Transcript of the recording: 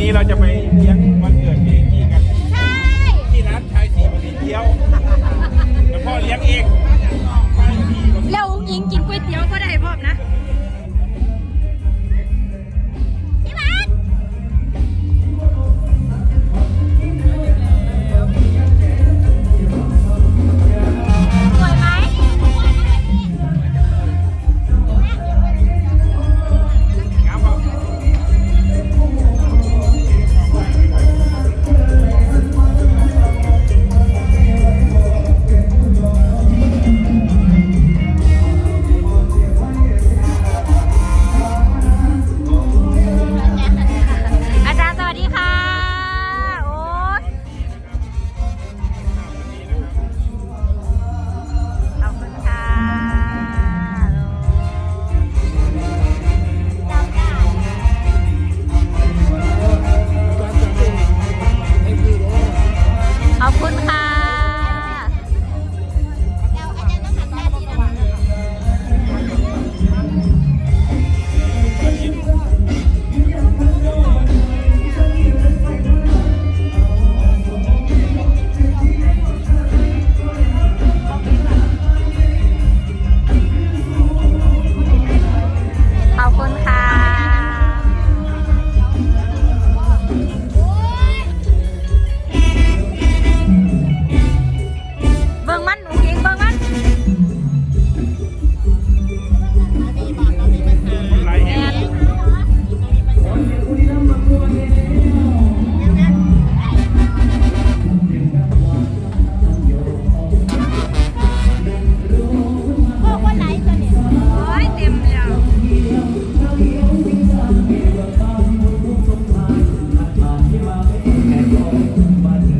นี้เราจะไปเลี้ยงวัน budget.